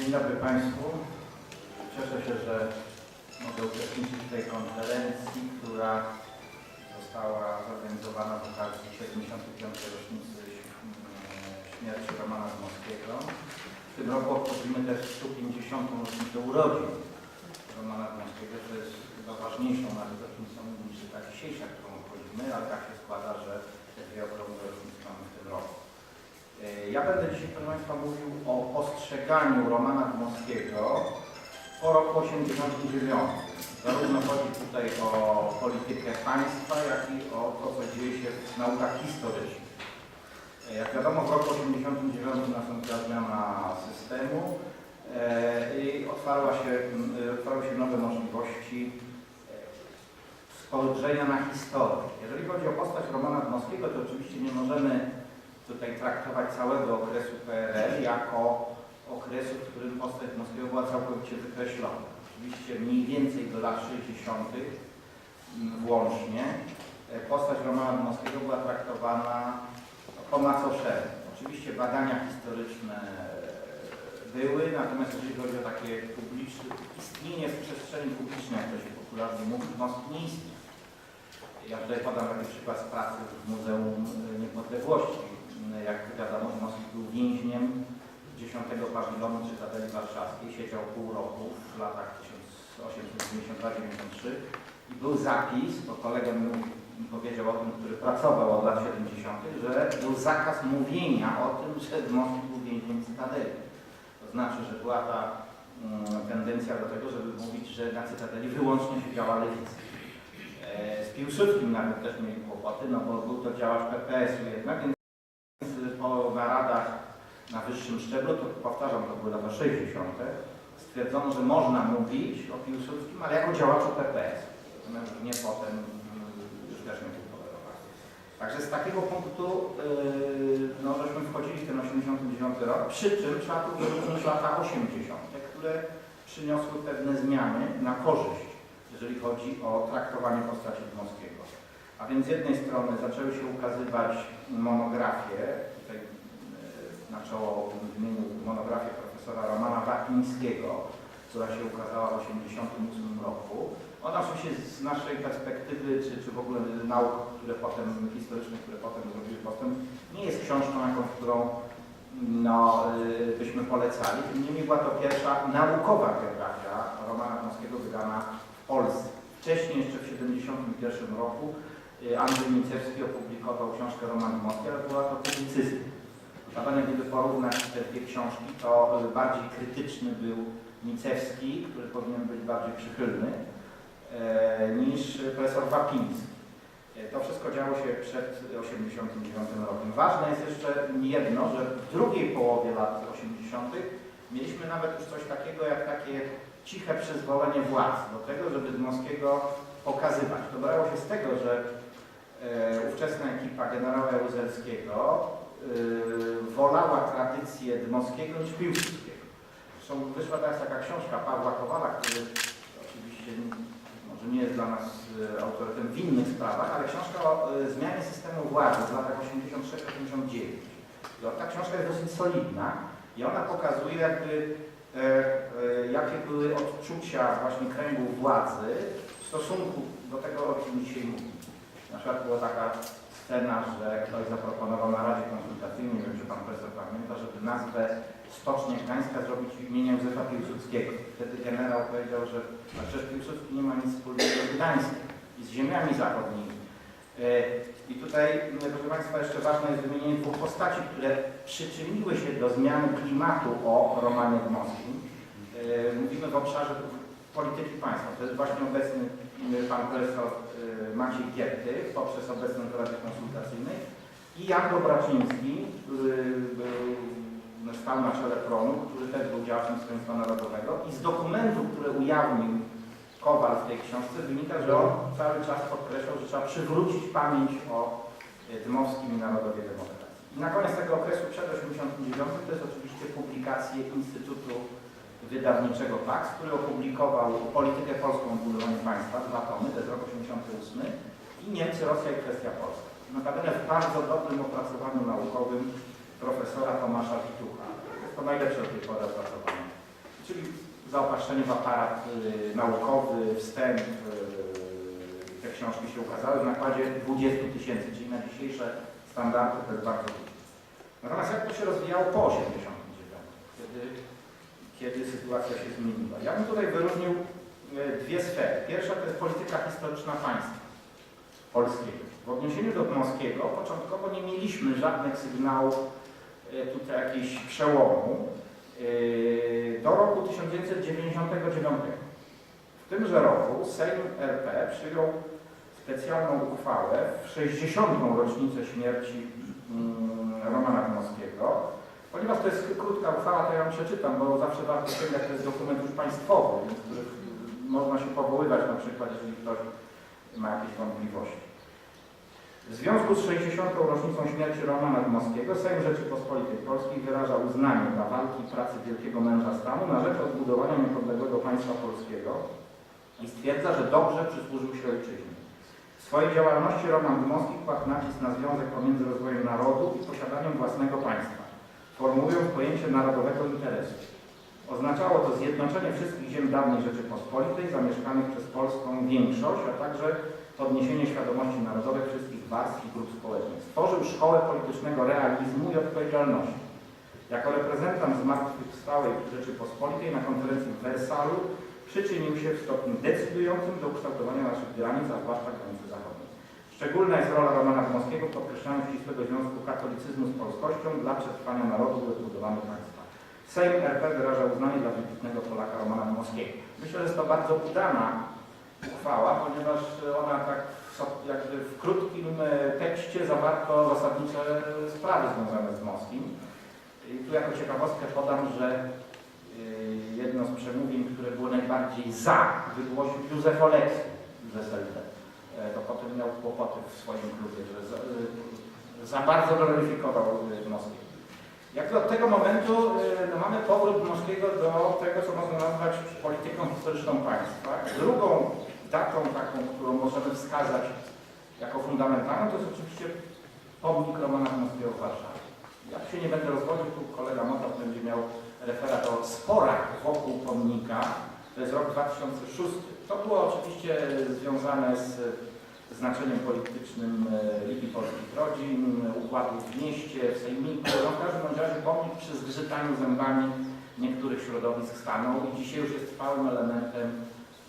Dzień dobry Państwu. Cieszę się, że mogę uczestniczyć w tej konferencji, która została zorganizowana z okazji 75. rocznicy śmierci Romana Dmowskiego. W tym roku obchodzimy też 150. rocznicę urodzin Romana Dmowskiego, co jest chyba ważniejszą nawet rocznicą niż ta dzisiejsza, którą obchodzimy, ale tak się składa, że te dwie okrągłe rocznice mamy w tym roku. E, Ja będę dzisiaj, proszę Państwa, mówił o postrzeganiu Romana Dmowskiego po roku 89. Zarówno chodzi tutaj o politykę państwa, jak i o to, co dzieje się w naukach historycznych. E, Jak wiadomo, w roku 89 nastąpiła zmiana systemu e, i otwarła się, otwarły się nowe możliwości spojrzenia na historię. Jeżeli chodzi o postać Romana Dmowskiego, to oczywiście nie możemy tutaj traktować całego okresu PRL jako okresu, w którym postać Dmowskiego była całkowicie wykreślona. Oczywiście mniej więcej do lat 60. mm, włącznie e, postać Romana Dmowskiego była traktowana po macoszemu. Oczywiście badania historyczne były, natomiast jeżeli chodzi o takie publiczne, istnienie w przestrzeni publicznej, jak to się popularnie mówi, Dmowski nie istniał. Ja tutaj podam taki przykład z pracy w Muzeum Niepodległości. Jak wiadomo, Dmowski był więźniem 10 pawilonu Cytadeli Warszawskiej, siedział pół roku w latach 1892-93 i był zapis, bo kolega mi powiedział o tym, który pracował od lat 70., że był zakaz mówienia o tym, że Dmowski był więźniem Cytadeli. To znaczy, że była ta mm, tendencja do tego, żeby mówić, że na Cytadeli wyłącznie siedziała lewica. E, Z Piłsudskim nawet też mieli kłopoty, no bo był to działacz PPS-u jednak, na wyższym szczeblu, to powtarzam, to były lata 60., stwierdzono, że można mówić o Piłsudskim, ale jako działaczu PPS. Nie potem mm, już też nie był. Także z takiego punktu, yy, no żeśmy wchodzili w ten 89 rok, przy czym trzeba tu wyróżnić lata 80., które przyniosły pewne zmiany na korzyść, jeżeli chodzi o traktowanie postaci Dmowskiego. A więc z jednej strony zaczęły się ukazywać monografie, tutaj na czoło wymienił monografię profesora Romana Wapińskiego, która się ukazała w 1988 roku. Ona oczywiście z naszej perspektywy, czy, czy w ogóle nauk, które potem, historycznych, które potem zrobiły postęp, nie jest książką, jaką, którą no, y, byśmy polecali. Niemniej była to pierwsza naukowa biografia Romana Dmowskiego wydana w Polsce. Wcześniej, jeszcze w 1971 roku, y, Andrzej Micewski opublikował książkę Roman Dmowski, ale była to publicystyka. Notabene, gdyby porównać te dwie książki, to bardziej krytyczny był Micewski, który powinien być bardziej przychylny, e, niż profesor Wapiński. E, To wszystko działo się przed 1989 rokiem. Ważne jest jeszcze jedno, że w drugiej połowie lat 80. mieliśmy nawet już coś takiego jak takie ciche przyzwolenie władz do tego, żeby Dmowskiego pokazywać. To brało się z tego, że e, ówczesna ekipa generała Jaruzelskiego wolała tradycję Dmowskiego niż Piłsudskiego. Zresztą wyszła teraz taka książka Pawła Kowala, który oczywiście może nie jest dla nas e, autorytetem w innych sprawach, ale książka o e, zmianie systemu władzy w latach 86-89. I o- Ta książka jest dosyć solidna i ona pokazuje jakby, e, e, jakie były odczucia właśnie kręgu władzy w stosunku do tego, o czym dzisiaj mówimy. Na przykład była taka scena, że ktoś zaproponował na Radzie Konsultacyjnej, nie wiem czy Pan Profesor pamięta, żeby nazwę Stocznia Gdańska zrobić imieniem Józefa Piłsudskiego. Wtedy generał powiedział, że a przecież Piłsudski nie ma nic wspólnego z Gdańskiem i z ziemiami zachodnimi. E, I tutaj, m, proszę Państwa, jeszcze ważne jest wymienienie dwóch postaci, które przyczyniły się do zmiany klimatu o Romanie Dmowskim. E, Mówimy w obszarze polityki państwa. To jest właśnie obecny pan profesor Maciej Gierty poprzez obecną Radę Konsultacyjnej i Jan Dobraczyński, który był no, stał na czele pronu, który też był działaczem Stronnictwa Narodowego i z dokumentu, który ujawnił Kowal w tej książce wynika, że on cały czas podkreślał, że trzeba przywrócić pamięć o e, Dmowskim i Narodowej Demokracji. I na koniec tego okresu przed 89 to jest oczywiście publikacje Instytutu Wydawniczego PAX, który opublikował Politykę Polską w budowaniu państwa, dwa tomy, to jest rok 88 i Niemcy, Rosja i kwestia Polska. Notabene w bardzo dobrym opracowaniu naukowym profesora Tomasza Witucha. Jest to najlepsze od tej pory opracowanie czyli zaopatrzenie w aparat y, naukowy, wstęp. y, Te książki się ukazały w nakładzie 20 tysięcy, czyli na dzisiejsze standardy to jest bardzo dużo. Natomiast jak to się rozwijało po 89, kiedy, kiedy sytuacja się zmieniła? Ja bym tutaj wyróżnił y, dwie sfery. Pierwsza to jest polityka historyczna państwa polskiego. W odniesieniu do Dmowskiego początkowo nie mieliśmy żadnych sygnałów e, tutaj jakichś przełomu e, do roku 1999. W tymże roku Sejm RP przyjął specjalną uchwałę w 60. rocznicę śmierci mm, Romana Dmowskiego. Ponieważ to jest krótka uchwała, to ja ją przeczytam, bo zawsze warto sięgać, to jest dokument już państwowy, więc można się powoływać na przykład, jeżeli ktoś ma jakieś wątpliwości. W związku z 60. rocznicą śmierci Romana Dmowskiego Sejm Rzeczypospolitej Polskiej wyraża uznanie dla walki i pracy wielkiego męża stanu na rzecz odbudowania niepodległego państwa polskiego i stwierdza, że dobrze przysłużył się ojczyźnie. W swojej działalności Roman Dmowski kładł nacisk na związek pomiędzy rozwojem narodu i posiadaniem własnego państwa, formułując pojęcie narodowego interesu. Oznaczało to zjednoczenie wszystkich ziem dawnej Rzeczypospolitej zamieszkanych przez polską większość, a także podniesienie świadomości narodowej wszystkich warstw i grup społecznych. Stworzył szkołę politycznego realizmu i odpowiedzialności. Jako reprezentant zmartwychwstałej Rzeczypospolitej na konferencji w Wersalu przyczynił się w stopniu decydującym do ukształtowania naszych granic, a zwłaszcza granicy zachodniej. Szczególna jest rola Romana Dmowskiego w podkreślaniu ścisłego związku katolicyzmu z polskością dla przetrwania narodu i odbudowania państwa. Sejm RP wyraża uznanie dla wybitnego Polaka Romana Dmowskiego. Myślę, że jest to bardzo udana uchwała, ponieważ ona tak jakby w krótkim e, tekście zawarto zasadnicze sprawy związane z Dmowskim. I tu jako ciekawostkę podam, że y, jedno z przemówień, które było najbardziej za, wygłosił Józef Oleksy z SLD. E, To potem miał kłopoty w swoim klubie, że za, y, za bardzo gloryfikował y, Dmowskiego. Jak od tego momentu no, mamy powrót Dmowskiego do tego, co można nazwać polityką historyczną państwa. Drugą datą taką, którą możemy wskazać jako fundamentalną, to jest oczywiście pomnik Romana Dmowskiego w Warszawie. Ja się nie będę rozwodził, tu kolega Motow będzie miał referat o sporach wokół pomnika. To jest rok 2006. To było oczywiście związane z znaczeniem politycznym e, Ligi Polskich Rodzin, układów w mieście, w sejmiku. No w każdym razie pomnik przy zgrzytaniu zębami niektórych środowisk stanął i dzisiaj już jest trwałym elementem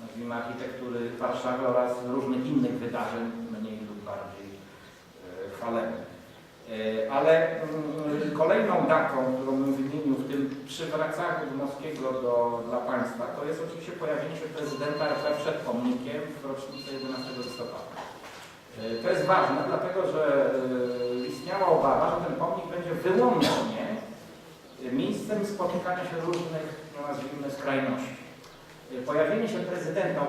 nazwijmy architektury Warszawy oraz różnych innych wydarzeń, mniej lub bardziej e, chwalebnych. E, Ale mm, kolejną datą, którą bym wymienił w tym przywracaniu Dmowskiego do, dla państwa, to jest oczywiście pojawienie się prezydenta RP przed pomnikiem w rocznicę 11 listopada. E, To jest ważne, dlatego że e, istniała obawa, że ten pomnik będzie wyłącznie miejscem spotykania się różnych, no nazwijmy, skrajności. Pojawienie się prezydenta,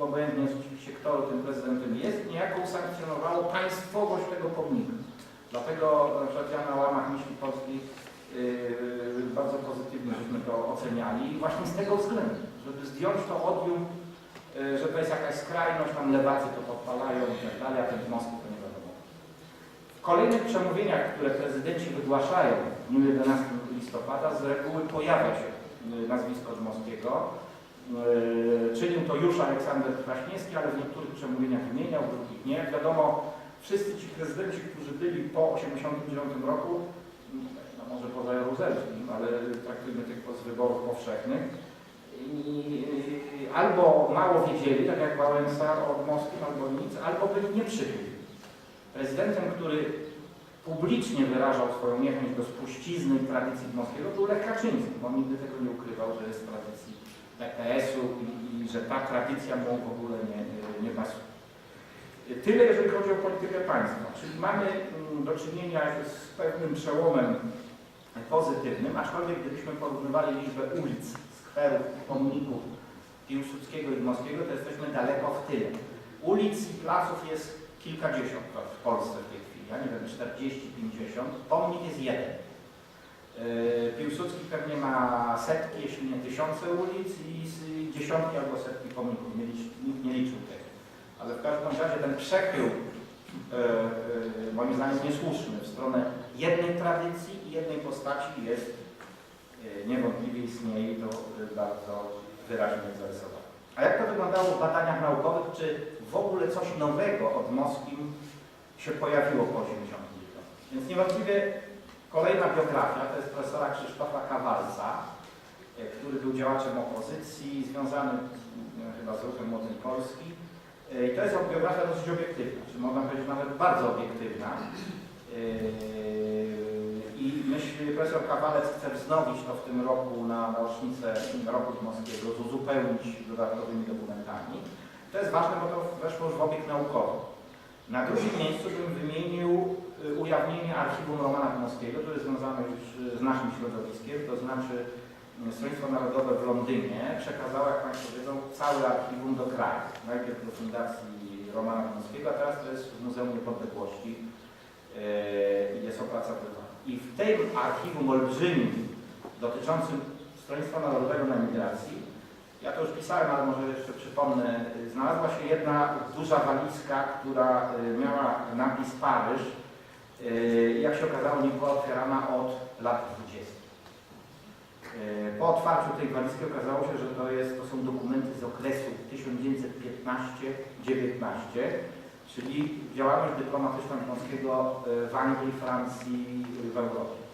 obojętnie, oczywiście kto tym prezydentem jest, niejako usankcjonowało państwowość tego pomnika. Dlatego na przykład ja na łamach myśli polskiej yy, bardzo pozytywnie żeśmy to oceniali i właśnie z tego względu, żeby zdjąć to odium, yy, że to jest jakaś skrajność, tam lewacy to podpalają i tak dalej, a ten Moskwy to nie wiadomo. W kolejnych przemówieniach, które prezydenci wygłaszają w dniu 11 listopada z reguły pojawia się nazwisko Dmowskiego. Czynił to już Aleksander Kwaśniewski, ale w niektórych przemówieniach wymieniał, w drugich nie. Wiadomo, wszyscy ci prezydenci, którzy byli po 1989 roku, no może poza Jaruzelskim, ale traktujmy tylko z wyborów powszechnych, albo mało wiedzieli, tak jak Wałęsa o Dmowskim, albo nic, albo byli nieprzychylni. Prezydentem, który publicznie wyrażał swoją niechęć do spuścizny tradycji Dmowskiego, był Lech Kaczyński, bo on nigdy tego nie ukrywał, że jest tradycji PPS-u i, i że ta tradycja mu w ogóle nie, nie pasuje. Tyle jeżeli chodzi o politykę państwa, czyli mamy mm, do czynienia z pewnym przełomem pozytywnym, aczkolwiek gdybyśmy porównywali liczbę ulic, skwerów, pomników Piłsudskiego i Dmowskiego, to jesteśmy daleko w tyle. Ulic i placów jest kilkadziesiąt w Polsce w tej chwili, ja nie wiem, 40, 50, pomnik jest jeden. Yy, Piłsudski pewnie ma setki, jeśli nie tysiące ulic i dziesiątki albo setki pomników, nie licz, nikt nie liczył tego. Ale w każdym razie ten przechył, e, e, moim zdaniem niesłuszny, w stronę jednej tradycji i jednej postaci jest y, niewątpliwie istnieje to bardzo wyraźnie zarysowane. A jak to wyglądało w badaniach naukowych? Czy w ogóle coś nowego od Moskim się pojawiło po 89? Więc niewątpliwie kolejna biografia to jest profesora Krzysztofa Kawalca, który był działaczem opozycji, związany chyba z ruchem Młodej Polski. Y, I to jest biografia dosyć obiektywna, czy można powiedzieć nawet bardzo obiektywna. Yy, I myślę, profesor Kawalec chce wznowić to w tym roku na rocznicę roku Dmowskiego, uzupełnić dodatkowymi dokumentami. To jest ważne, bo to weszło już w obieg naukowy. Na drugim miejscu bym wymienił y, ujawnienie archiwum Romana Dmowskiego, które jest związane już z naszym środowiskiem, to znaczy Stronnictwo Narodowe w Londynie przekazało, jak Państwo wiedzą, całe archiwum do kraju. Najpierw do Fundacji Romana Dmowskiego, a teraz to jest w Muzeum Niepodległości i jest opracowywane. I w tym archiwum olbrzymim dotyczącym Stronnictwa Narodowego na migracji, ja to już pisałem, ale może jeszcze przypomnę, znalazła się jedna duża walizka, która y, miała napis Paryż. Y, Jak się okazało, nie była otwierana od lat 20. Po otwarciu tej walizki okazało się, że to, jest, to są dokumenty z okresu 1915-19, czyli działalność dyplomatyczna Śląskiego w Anglii, Francji, w Europie.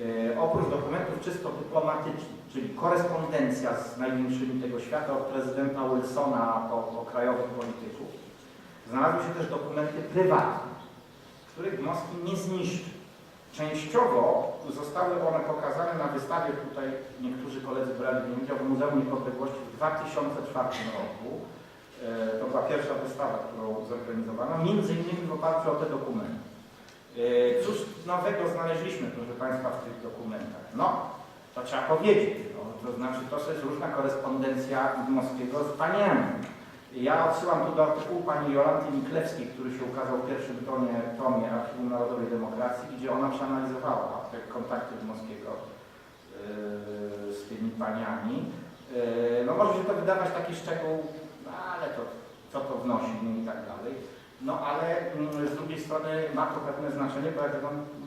E, Oprócz dokumentów czysto dyplomatycznych, czyli korespondencja z największymi tego świata, od prezydenta Wilsona po, po krajowych polityków, znalazły się też dokumenty prywatne, których Moskwi nie zniszczył. Częściowo zostały one pokazane na wystawie, tutaj niektórzy koledzy brali udział w Muzeum Niepodległości w 2004 roku. E, To była pierwsza wystawa, którą zorganizowano, między innymi w oparciu o te dokumenty. E, Cóż nowego znaleźliśmy, proszę Państwa, w tych dokumentach? No, to trzeba powiedzieć. No, to znaczy, to jest różna korespondencja Dmowskiego z paniami. Ja odsyłam tu do artykułu pani Jolanty Niklewskiej, który się ukazał w pierwszym tomie, tomie Archiwum Narodowej Demokracji, gdzie ona przeanalizowała te kontakty Dmowskiego e, z tymi paniami. E, No może się to wydawać taki szczegół, no, ale to co to wnosi no i tak dalej. No ale mm, z drugiej strony ma to pewne znaczenie, bo jak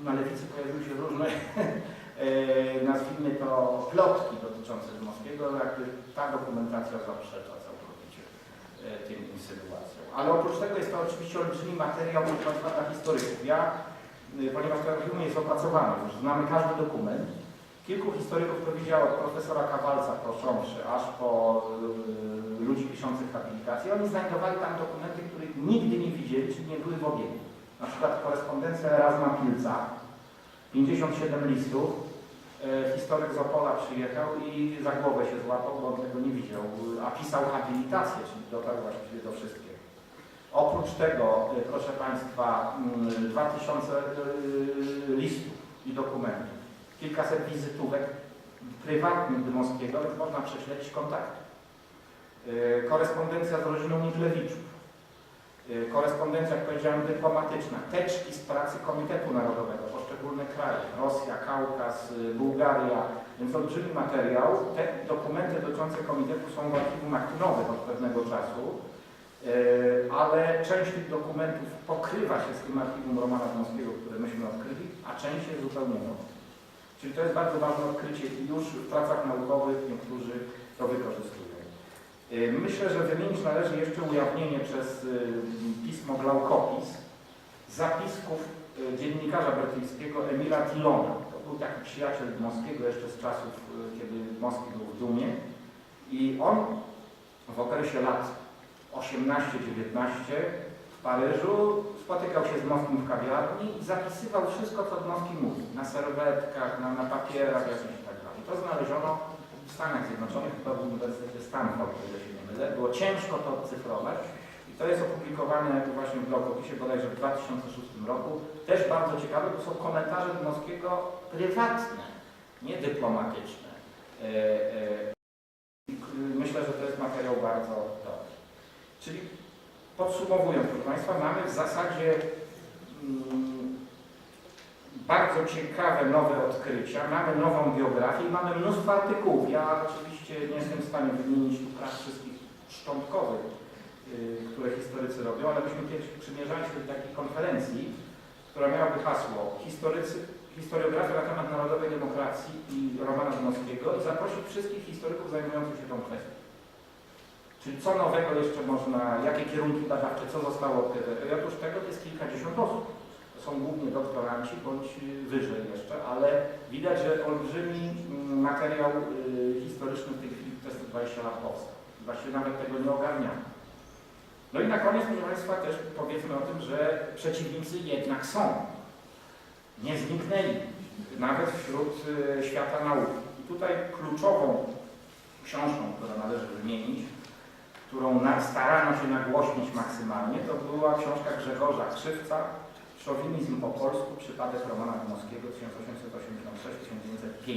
na lewicy pojawiły się różne, e, nazwijmy to, plotki dotyczące Dmowskiego, jakby ta dokumentacja zaprzecza całkowicie e, tym insynuacjom. Ale oprócz tego jest to oczywiście olbrzymi materiał proszę dla historyków. Ja, y, ponieważ to archiwum jest opracowane, już znamy każdy dokument, kilku historyków to widziało, od profesora Kawalca począwszy, aż po y, ludzi piszących habilitację. Oni znajdowali tam dokumenty, których nigdy nie widzieli, czy nie były w obiegu. Na przykład korespondencja Erasma Pilca, 57 listów. E, Historyk z Opola przyjechał i za głowę się złapał, bo on tego nie widział, a pisał habilitację, czyli dotarł właściwie do wszystkiego. Oprócz tego, e, proszę Państwa, mm, 2000 e, listów i dokumentów, kilkaset wizytówek prywatnych Dmowskiego, więc można prześledzić kontakty. E, Korespondencja z rodziną Niklewiczów. E, Korespondencja, jak powiedziałem, dyplomatyczna. Teczki z pracy Komitetu Narodowego, poszczególne kraje. Rosja, Kaukaz, y, Bułgaria. Więc olbrzymi materiał. Te dokumenty dotyczące komitetu są w archiwum aktywowym od pewnego czasu. E, Ale część tych dokumentów pokrywa się z tym archiwum Romana Dmowskiego, które myśmy odkryli, a część jest zupełnie nowa. Czyli to jest bardzo ważne odkrycie i już w pracach naukowych niektórzy to wykorzystują. Y, Myślę, że wymienić należy jeszcze ujawnienie przez y, pismo Glaukopis zapisków dziennikarza brytyjskiego Emila Dillona. To był taki przyjaciel Moskiego jeszcze z czasów, kiedy Moski był w Dumie. I on w okresie lat 18-19 w Paryżu spotykał się z Moskim w kawiarni i zapisywał wszystko, co Moski mówi. Na serwetkach, na, na papierach, jakimś i tak dalej. To znaleziono w Stanach Zjednoczonych, chyba w Uniwersytecie Stanford, ile się nie mylę. Było ciężko to odcyfrować i to jest opublikowane właśnie w blogopisie bodajże w 2006 roku. Też bardzo ciekawe, to są komentarze Dmowskiego prywatne, nie dyplomatyczne. E, e, Myślę, że to jest materiał bardzo. Czyli podsumowując, proszę Państwa, mamy w zasadzie mm, bardzo ciekawe nowe odkrycia, mamy nową biografię i mamy mnóstwo artykułów. Ja oczywiście nie jestem w stanie wymienić tu prac wszystkich szczątkowych, y, które historycy robią, ale myśmy kiedyś przymierzali się do takiej konferencji, która miałaby hasło historycy, historiografia na temat narodowej demokracji i zaprosić wszystkich historyków zajmujących się tą kwestią. Czyli co nowego jeszcze można, jakie kierunki badawcze, co zostało odkryte. Otóż tego to jest kilkadziesiąt osób. To są głównie doktoranci bądź y, wyżej jeszcze, ale widać, że olbrzymi mm, materiał y, historyczny w tej chwili przez te 20 lat powstał. Właściwie nawet tego nie ogarniamy. No i na koniec, proszę Państwa, też powiedzmy o tym, że przeciwnicy jednak są. Nie zniknęli, nawet wśród y, świata nauki. I tutaj kluczową książką, którą należy wymienić, którą starano się nagłośnić maksymalnie, to była książka Grzegorza Krzywca Szowinizm po polsku, przypadek Romana Dmowskiego 1886-1905.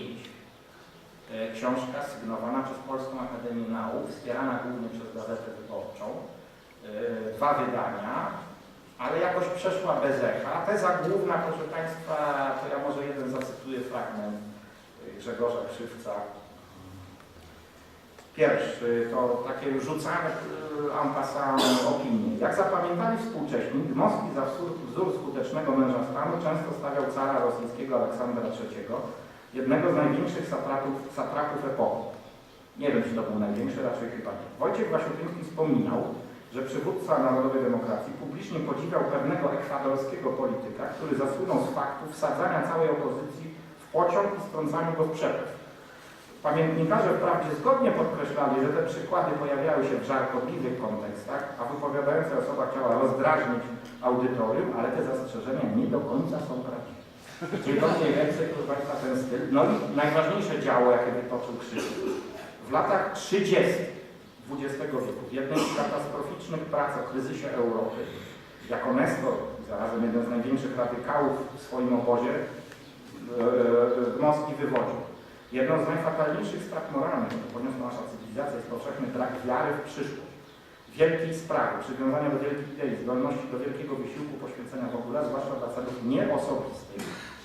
E, Książka sygnowana przez Polską Akademię Nauk, wspierana głównie przez Gazetę Wyborczą. E, Dwa wydania, ale jakoś przeszła bez echa. Teza główna, proszę Państwa, to ja może jeden zacytuję fragment e, Grzegorza Krzywca. Pierwszy to takie rzucane en passant opinie. Jak zapamiętali współcześni, Dmowski za wzór, skutecznego męża stanu często stawiał cara rosyjskiego Aleksandra III, jednego z największych satrapów, epoki. Nie wiem, czy to był największy, raczej chyba nie. Wojciech Wasiutyński wspominał, że przywódca narodowej demokracji publicznie podziwiał pewnego ekwadorskiego polityka, który zasłynął z faktu wsadzania całej opozycji w pociąg i strącania go w przepływ. Pamiętnikarze wprawdzie zgodnie podkreślali, że te przykłady pojawiały się w żartobliwych kontekstach, a wypowiadająca osoba chciała rozdrażnić audytorium, ale te zastrzeżenia nie do końca są prawdziwe. Czyli to mniej więcej, Państwa, ten styl. No i najważniejsze działo, jakie wytoczył Krzyż. W latach 30. XX wieku, w jednej z katastroficznych prac o kryzysie Europy, jako Nestor, zarazem jeden z największych radykałów w swoim obozie, e, e, Dmowski wywodził. Jedną z najfatalniejszych strat moralnych, jakie poniosła nasza cywilizacja, jest powszechny brak wiary w przyszłość. Wielkiej sprawy, przywiązania do wielkich idei, zdolności do wielkiego wysiłku, poświęcenia w ogóle, zwłaszcza dla celów nieosobistych.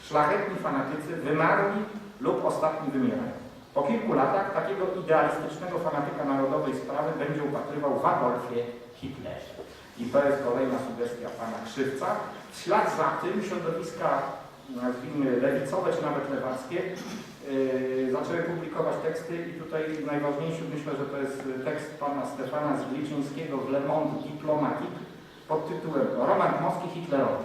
Szlachetni fanatycy wymarli lub ostatni wymierają. Po kilku latach takiego idealistycznego fanatyka narodowej sprawy będzie upatrywał w Adolfie Hitlerze. I to jest kolejna sugestia pana Krzywca. W ślad za tym środowiska, nazwijmy lewicowe czy nawet lewackie, yy, zaczęły publikować teksty i tutaj najważniejszy myślę, że to jest tekst pana Stefana Zgliczyńskiego w Le Monde Diplomatique pod tytułem Roman Dmowski Hitlerowy.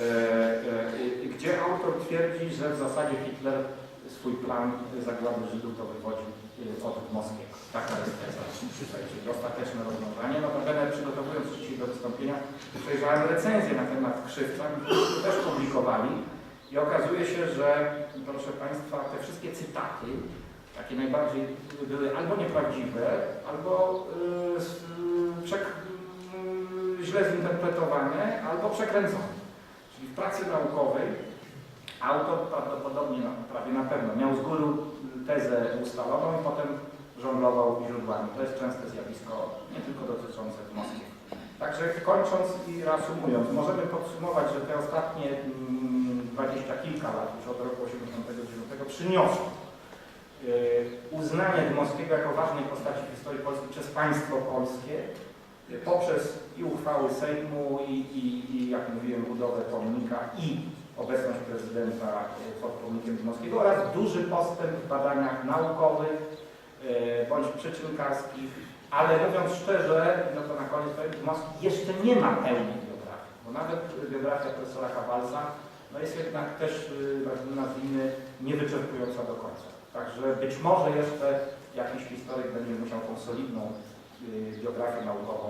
E, e, gdzie autor twierdzi, że w zasadzie Hitler swój plan zagłady Żydów to wywodził e, od Moskiego. Taka jest teza, tutaj, czyli ostateczne rozwiązanie. Notabene przygotowując się dzisiaj do wystąpienia, przejrzałem recenzję na temat Krzywca, którzy też publikowali i okazuje się, że proszę Państwa, te wszystkie cytaty, takie najbardziej były albo nieprawdziwe, albo yy, przek, yy, źle zinterpretowane, albo przekręcone. Czyli w pracy naukowej autor prawdopodobnie, prawie na pewno, miał z góry tezę ustaloną i potem żonglował źródłami. To jest częste zjawisko, nie tylko dotyczące Moskwy. Także kończąc i reasumując, możemy podsumować, że te ostatnie mm, dwadzieścia kilka lat, już od roku 1989, przyniosło yy, uznanie Dmowskiego jako ważnej postaci w historii Polski przez państwo polskie, yy, poprzez i uchwały Sejmu, i, i, i jak mówiłem, budowę pomnika, i obecność prezydenta yy, pod pomnikiem Dmowskiego oraz duży postęp w badaniach naukowych yy, bądź przyczynkarskich, ale mówiąc szczerze, no to na koniec powiem, Dmowski jeszcze nie ma pełnej biografii, bo nawet biografia profesora Kawalca no jest jednak też, yy, nazwijmy, niewyczerpująca do końca. Także być może jeszcze jakiś historyk będzie musiał tą solidną biografię naukową